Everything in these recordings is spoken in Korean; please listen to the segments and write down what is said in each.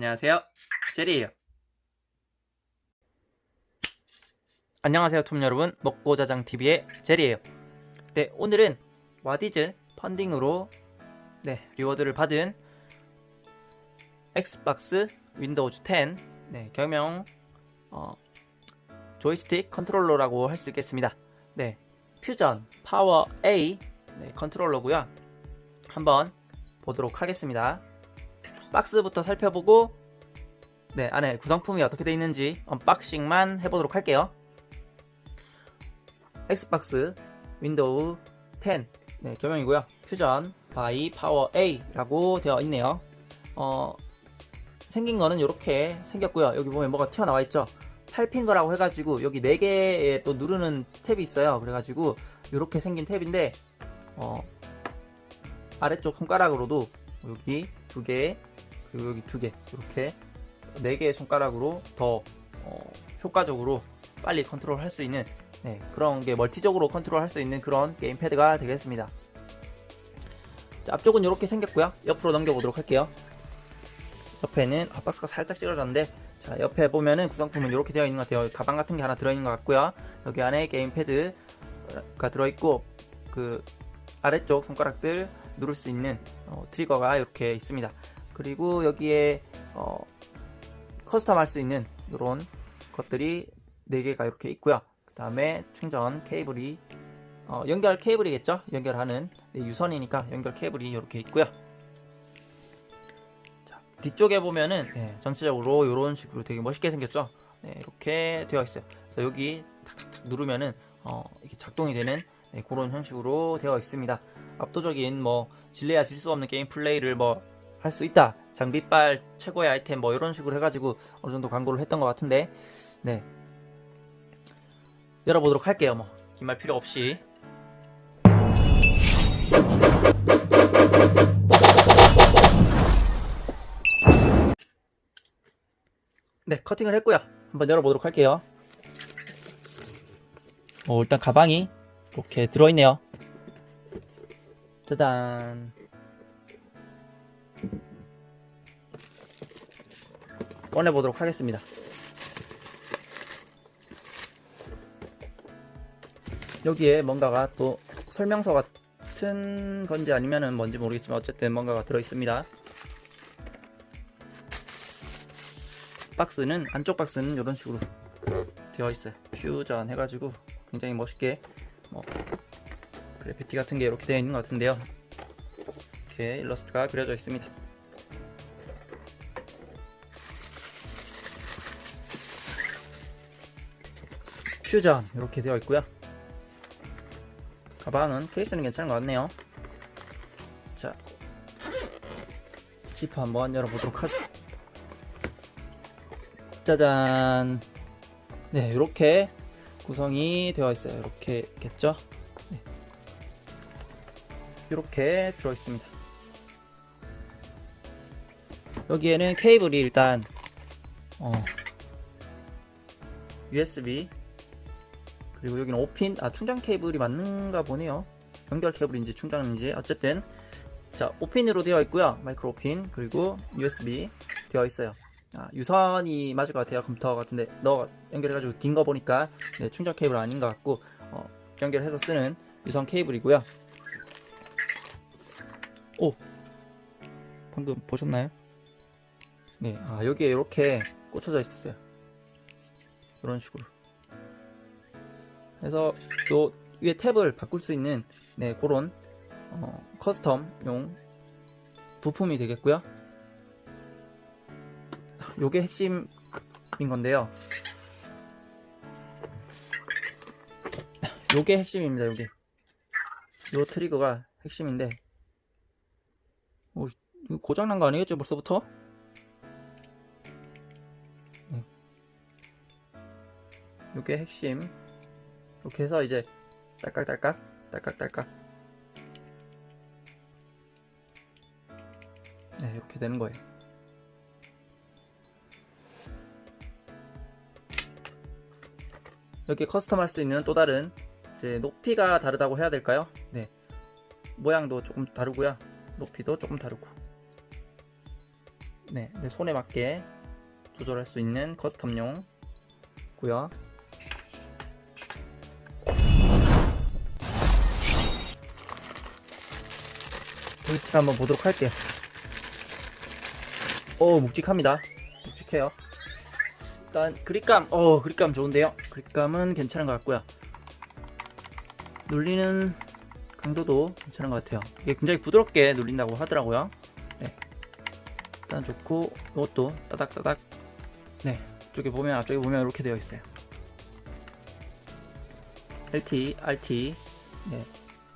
안녕하세요. 제리예요. 안녕하세요, 톰 여러분. 먹고자장 TV의 제리예요. 네, 오늘은 와디즈 펀딩으로 네, 리워드를 받은 엑스박스 윈도우즈 10 네, 경명 어, 조이스틱 컨트롤러라고 할 수 있겠습니다. 네, 퓨전 파워 A 네, 컨트롤러고요. 한번 보도록 하겠습니다. 박스부터 살펴보고 네 안에 구성품이 어떻게 되어 있는지 언박싱만 해보도록 할게요. 엑스박스 윈도우 10 네, 겸용이고요. 퓨전 바이 파워 A라고 되어 있네요. 어, 생긴 거는 이렇게 생겼고요. 여기 보면 뭐가 튀어나와 있죠. 8핑거라고 해가지고 여기 4개에 또 누르는 탭이 있어요. 그래가지고 이렇게 생긴 탭인데 어, 아래쪽 손가락으로도 여기 두 개, 그리고 여기 두 개, 이렇게 네 개의 손가락으로 더 어, 효과적으로 빨리 컨트롤 할 수 있는 네, 그런 게 멀티적으로 컨트롤 할 수 있는 그런 게임 패드가 되겠습니다. 자, 앞쪽은 이렇게 생겼고요. 옆으로 넘겨보도록 할게요. 옆에는 아, 박스가 살짝 찢어졌는데 자 옆에 보면은 구성품은 이렇게 되어 있는 것 같아요. 가방 같은 게 하나 들어있는 것 같고요. 여기 안에 게임 패드가 들어있고 그 아래쪽 손가락들 누를 수 있는 어, 트리거가 이렇게 있습니다. 그리고 여기에 어, 커스텀 할 수 있는 이런 것들이 4개가 이렇게 있고요. 그 다음에 충전 케이블이 어, 연결 케이블이겠죠? 연결하는 네, 유선이니까 연결 케이블이 이렇게 있고요. 자, 뒤쪽에 보면은 네, 전체적으로 이런 식으로 되게 멋있게 생겼죠? 네, 이렇게 되어 있어요. 그래서 여기 탁탁탁 누르면은 어, 이게 작동이 되는 네, 그런 형식으로 되어 있습니다. 압도적인 뭐 질래야 질 수 없는 게임 플레이를 뭐 할 수 있다. 장비빨 최고의 아이템 뭐 이런 식으로 해가지고 어느 정도 광고를 했던 것 같은데 네 열어보도록 할게요. 뭐 긴 말 필요 없이 네 커팅을 했고요. 한번 열어보도록 할게요. 어, 일단 가방이 이렇게 들어있네요. 짜잔. 꺼내 보도록 하겠습니다. 여기에 뭔가가 또 설명서 같은 건지 아니면은 뭔지 모르겠지만 어쨌든 뭔가가 들어 있습니다. 박스는 안쪽 박스는 이런 식으로 되어 있어요. 퓨전 해가지고 굉장히 멋있게 뭐 그래피티 같은 게 이렇게 되어 있는 것 같은데요. 이렇게 일러스트가 그려져 있습니다. 퓨전 이렇게 되어 있고요. 가방은 케이스는 괜찮은 것 같네요. 자, 지퍼 한번 열어보도록 하죠. 짜잔. 네, 이렇게 구성이 되어 있어요. 이렇게 겠죠? 네. 이렇게 들어 있습니다. 여기에는 케이블이 일단 어, USB 그리고 여기는 5핀 아 충전 케이블이 맞는가 보네요. 연결 케이블인지 충전인지 어쨌든 자 5핀으로 되어 있고요. 마이크로 5핀 그리고 USB 되어 있어요. 아, 유선이 맞을 것 같아요. 컴퓨터 같은데 너 연결해가지고 긴 거 보니까 네, 충전 케이블 아닌 것 같고 어, 연결해서 쓰는 유선 케이블이고요. 오 방금 보셨나요? 네, 아 여기에 이렇게 꽂혀져 있었어요. 이런 식으로. 그래서 요 위에 탭을 바꿀 수 있는 네 그런 어, 커스텀용 부품이 되겠고요. 요게 핵심인 건데요. 요게 핵심입니다. 요게 요 트리거가 핵심인데 오, 고장난 거 아니겠죠 벌써부터? 요게 핵심. 이렇게 해서 이제 딸깍딸깍 딸깍딸깍. 네 이렇게 되는 거예요. 이렇게 커스텀 할 수 있는 또 다른 이제 높이가 다르다고 해야 될까요? 네. 모양도 조금 다르고요. 높이도 조금 다르고. 네, 내 손에 맞게 조절할 수 있는 커스텀용 고요. 볼트 한번 보도록 할게요. 오 묵직합니다. 묵직해요. 일단 그립감, 어 그립감 좋은데요. 그립감은 괜찮은 것 같고요. 눌리는 강도도 괜찮은 것 같아요. 이게 굉장히 부드럽게 눌린다고 하더라고요. 네. 일단 좋고 이것도 따닥따닥. 네. 쪽에 보면 앞쪽에 보면 이렇게 되어 있어요. LT, RT, 네.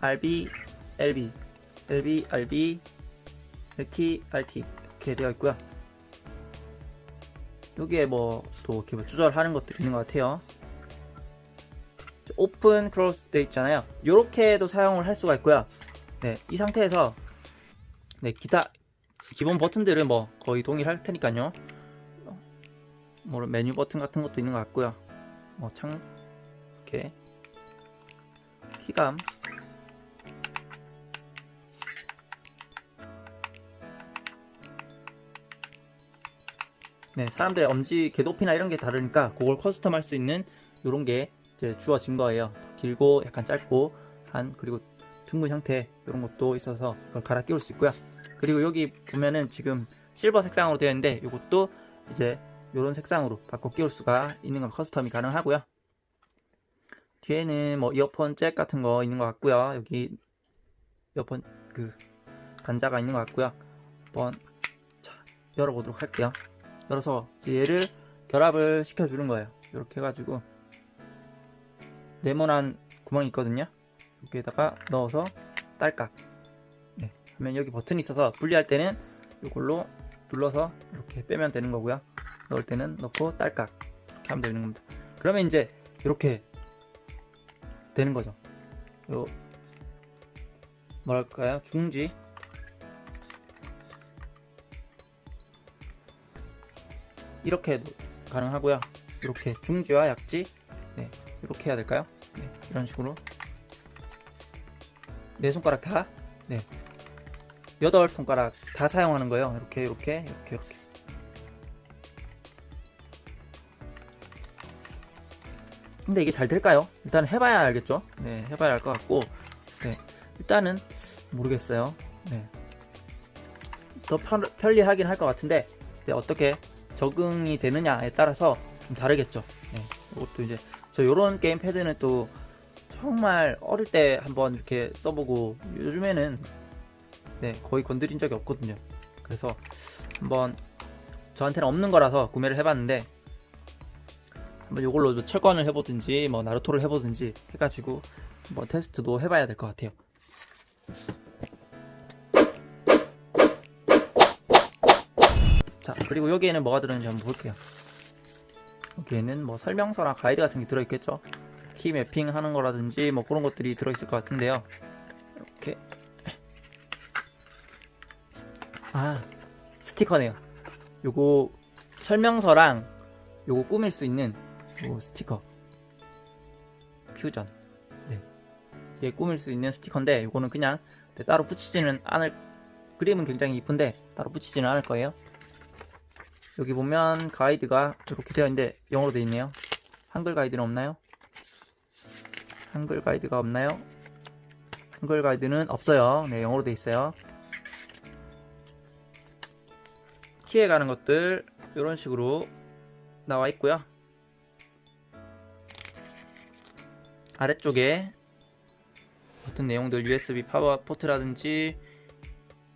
RB, LB, LB, RB, LT, RT 이렇게 되어 있고요. 여기에 뭐 또 이렇게 뭐 조절하는 것들이 있는 것 같아요. 오픈 크로스 돼 있잖아요. 이렇게도 사용을 할 수가 있고요. 네, 이 상태에서 네, 기타 기본 버튼들은 뭐 거의 동일할 테니까요. 뭐 메뉴 버튼 같은 것도 있는 것 같고요. 뭐 창 이렇게 키감 네, 사람들의 엄지 궤도피나 이런 게 다르니까 그걸 커스텀 할 수 있는 이런 게 이제 주어진 거예요. 길고 약간 짧고 한 그리고 둥근 형태 이런 것도 있어서 그걸 갈아 끼울 수 있고요. 그리고 여기 보면은 지금 실버 색상으로 되어 있는데 이것도 이제 이런 색상으로 바꿔 끼울 수가 있는 건 커스텀이 가능하고요. 뒤에는 뭐 이어폰 잭 같은 거 있는 것 같고요. 여기 이어폰 그 단자가 있는 것 같고요. 한번 자, 열어보도록 할게요. 열어서 얘를 결합을 시켜주는 거예요. 이렇게 해가지고 네모난 구멍이 있거든요. 여기에다가 넣어서 딸깍. 네, 하면 여기 버튼이 있어서 분리할 때는 이걸로 눌러서 이렇게 빼면 되는 거고요. 넣을 때는 넣고 딸깍 이렇게 하면 되는 겁니다. 그러면 이제 이렇게 되는 거죠. 요 뭐랄까요? 중지 이렇게도 가능하고요. 이렇게 중지와 약지, 네, 이렇게 해야 될까요? 네, 이런 식으로 네 손가락 다, 네, 여덟 손가락 다 사용하는 거예요. 이렇게, 이렇게, 이렇게, 이렇게. 근데 이게 잘 될까요? 일단 해봐야 알겠죠. 네, 해봐야 알 것 같고, 네, 일단은 모르겠어요. 네, 더 편, 편리하긴 할 것 같은데 이제 어떻게 적응이 되느냐에 따라서 좀 다르겠죠. 네, 이것도 이제 저 요런 게임 패드는 또 정말 어릴 때 한번 이렇게 써보고 요즘에는 네, 거의 건드린 적이 없거든요. 그래서 한번 저한테는 없는 거라서 구매를 해봤는데 한번 요걸로 철권을 해보든지 뭐 나루토를 해보든지 해가지고 한번 테스트도 해봐야 될 것 같아요. 자 그리고 여기에는 뭐가 들어있는지 한번 볼게요. 여기에는 뭐 설명서랑 가이드 같은 게 들어있겠죠? 키 매핑 하는 거라든지 뭐 그런 것들이 들어있을 것 같은데요. 이렇게. 아 스티커네요. 요거 설명서랑 요거 꾸밀 수 있는 요 스티커. 퓨전. 네. 얘 꾸밀 수 있는 스티커인데 요거는 그냥 네, 따로 붙이지는 않을 그림은 굉장히 이쁜데 따로 붙이지는 않을 거예요 여기 보면 가이드가 이렇게 되어 있는데 영어로 되어 있네요. 한글 가이드는 없나요? 한글 가이드가 없나요? 한글 가이드는 없어요. 네, 영어로 되어 있어요. 키에 가는 것들 이런 식으로 나와 있고요. 아래쪽에 어떤 내용들 USB 파워 포트라든지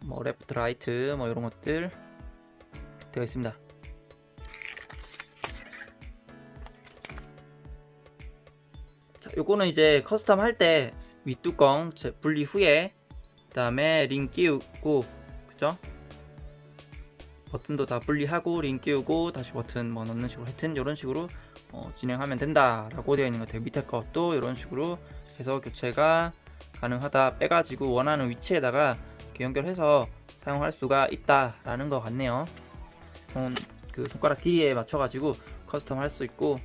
뭐 레프트 라이트 뭐 이런 것들 되어 있습니다. 요거는 이제 커스텀 할 때 윗뚜껑 제- 분리 후에 그 다음에 링 끼우고 그죠? 버튼도 다 분리하고 링 끼우고 다시 버튼 뭐 넣는 식으로 하여튼 이런 식으로 어, 진행하면 된다라고 되어 있는 것 같아요. 밑에 것도 이런 식으로 해서 교체가 가능하다 빼가지고 원하는 위치에다가 연결해서 사용할 수가 있다라는 것 같네요. 손, 그 손가락 길이에 맞춰가지고 커스텀 할 수 있고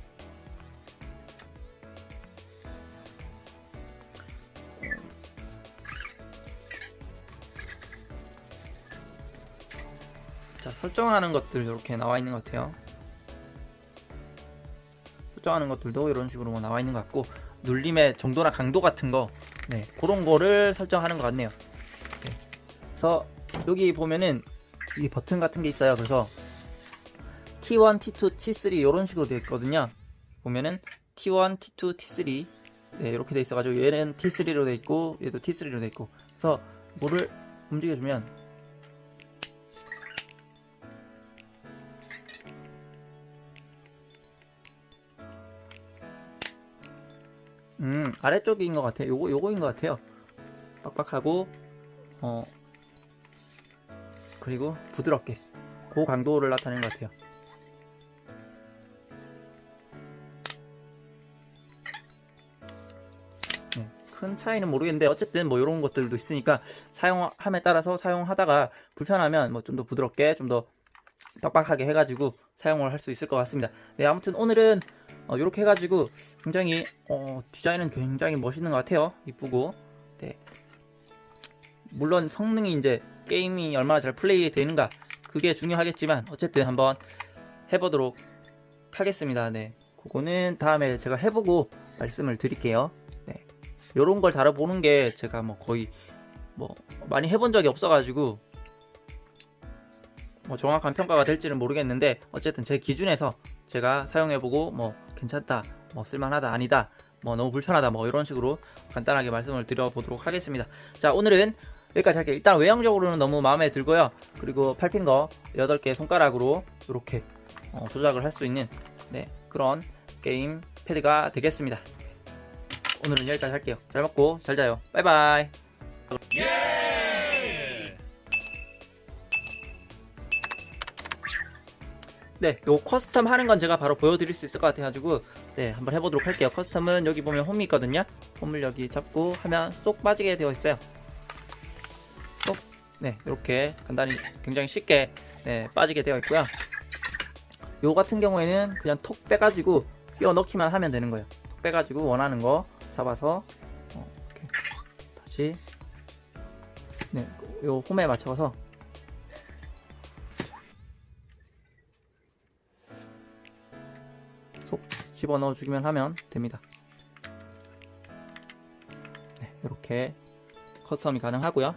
자 설정하는 것들 이렇게 나와 있는 것 같아요. 설정하는 것들도 이런 식으로 뭐 나와 있는 것 같고 눌림의 정도나 강도 같은 거 네, 그런 거를 설정하는 것 같네요. 네. 그래서 여기 보면은 이 버튼 같은 게 있어요. 그래서 T1, T2, T3 이런 식으로 되어 있거든요. 보면은 T1, T2, T3 네, 이렇게 돼 있어가지고 얘는 T3로 돼 있고 얘도 T3로 돼 있고 그래서 뭐를 움직여주면 음 아래쪽인 것 같아요. 요거 요거인 것 같아요. 빡빡하고 어 그리고 부드럽게 그 강도를 나타내는 것 같아요. 네, 큰 차이는 모르겠는데 어쨌든 뭐 이런 것들도 있으니까 사용함에 따라서 사용하다가 불편하면 뭐 좀 더 부드럽게 좀 더 빡빡하게 해가지고 사용을 할 수 있을 것 같습니다. 네 아무튼 오늘은 이렇게 해가지고 굉장히 어, 디자인은 굉장히 멋있는 것 같아요. 이쁘고 네. 물론 성능이 이제 게임이 얼마나 잘 플레이 되는가 그게 중요하겠지만 어쨌든 한번 해보도록 하겠습니다. 네, 그거는 다음에 제가 해보고 말씀을 드릴게요. 네, 요런 걸 다뤄보는 게 제가 뭐 거의 뭐 많이 해본 적이 없어가지고 뭐 정확한 평가가 될지는 모르겠는데 어쨌든 제 기준에서 제가 사용해보고 뭐 괜찮다, 뭐 쓸만하다, 아니다, 뭐 너무 불편하다, 뭐 이런 식으로 간단하게 말씀을 드려보도록 하겠습니다. 자, 오늘은 여기까지 할게요. 일단 외형적으로는 너무 마음에 들고요. 그리고 팔핀 거 8개 손가락으로 이렇게 어, 조작을 할 수 있는 네, 그런 게임 패드가 되겠습니다. 오늘은 여기까지 할게요. 잘 먹고 잘 자요. 바이바이. 네, 요 커스텀 하는 건 제가 바로 보여드릴 수 있을 것 같아가지고 네, 한번 해보도록 할게요. 커스텀은 여기 보면 홈이 있거든요. 홈을 여기 잡고 하면 쏙 빠지게 되어 있어요. 쏙, 네, 이렇게 간단히 굉장히 쉽게 네, 빠지게 되어 있고요. 요 같은 경우에는 그냥 톡 빼가지고 끼워 넣기만 하면 되는 거예요. 톡 빼가지고 원하는 거 잡아서 어, 다시 네, 요 홈에 맞춰서 집어넣어 주기만 하면 됩니다. 네, 이렇게 커스텀이 가능하고요.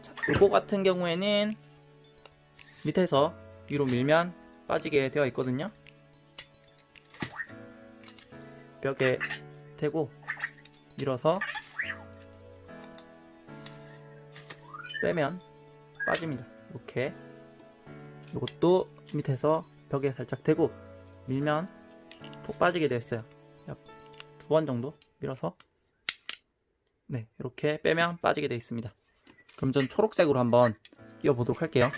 자, 요거 같은 경우에는 밑에서 위로 밀면 빠지게 되어 있거든요. 벽에 대고 밀어서 빼면 빠집니다. 이렇게 이것도 밑에서 벽에 살짝 대고 밀면 톡 빠지게 되어 있어요. 두번 정도 밀어서 네 이렇게 빼면 빠지게 되어 있습니다. 그럼 전 초록색으로 한번 끼워 보도록 할게요.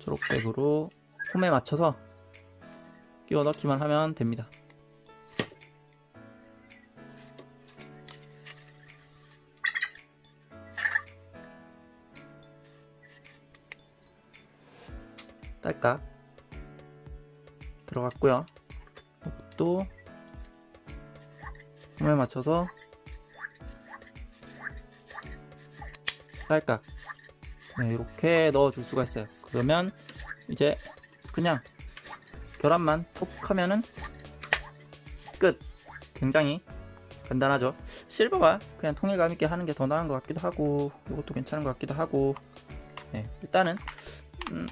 초록색으로 홈에 맞춰서 끼워 넣기만 하면 됩니다. 딸깍 들어갔고요. 또 홈에 맞춰서 딸깍 네, 이렇게 넣어줄 수가 있어요. 그러면 이제 그냥 결합만 톡 하면은 끝. 굉장히 간단하죠. 실버가 그냥 통일감 있게 하는 게 더 나은 것 같기도 하고 이것도 괜찮은 것 같기도 하고 네, 일단은 음,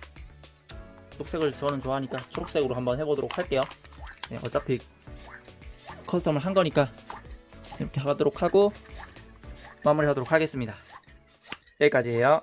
녹색을 저는 좋아하니까 초록색으로 한번 해보도록 할게요. 네, 어차피 커스텀을 한 거니까 이렇게 하도록 하고 마무리하도록 하겠습니다. 여기까지예요.